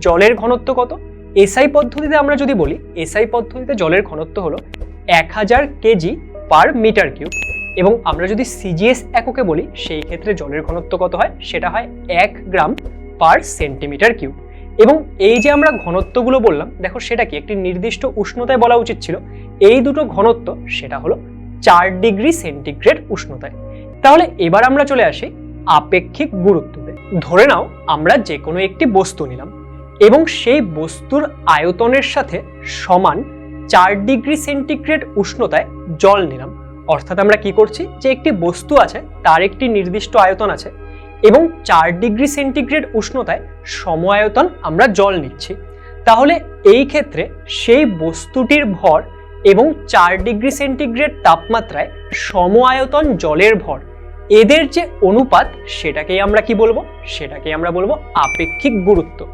জলের ঘনত্ব কত? এসআই পদ্ধতিতে আমরা যদি বলি, এসআই পদ্ধতিতে জলের ঘনত্ব হলো এক হাজার কেজি পার মিটার কিউব। এবং আমরা যদি সিজিএস এককে বলি, সেই ক্ষেত্রে জলের ঘনত্ব কত হয়? সেটা হয় এক গ্রাম পার সেন্টিমিটার কিউব। এবং এই যে আমরা ঘনত্বগুলো বললাম, দেখো সেটা কি? একটি নির্দিষ্ট উষ্ণতায় বলা উচিত ছিল। এই দুটো ঘনত্ব, সেটা হলো চার ডিগ্রি সেন্টিগ্রেড উষ্ণতায়। তাহলে এবার আমরা চলে আসি আপেক্ষিক গুরুত্বতে। ধরে নাও, আমরা যে কোনো একটি বস্তু নিলাম। এবং সেই বস্তুর আয়তনের সাথে সমান চার ডিগ্রি সেন্টিগ্রেড উষ্ণতায় জল নিলাম। অর্থাৎ আমরা কি করছি? যে একটি বস্তু আছে, তার একটি নির্দিষ্ট আয়তন আছে এবং চার ডিগ্রি সেন্টিগ্রেড উষ্ণতায় সম আয়তন আমরা জল নিচ্ছি। তাহলে এই ক্ষেত্রে সেই বস্তুটির ভর এবং চার ডিগ্রি সেন্টিগ্রেড তাপমাত্রায় সম আয়তন জলের ভর, এদের যে অনুপাত, সেটাকেই আমরা কি বলব? সেটাকেই আমরা বলব আপেক্ষিক গুরুত্ব।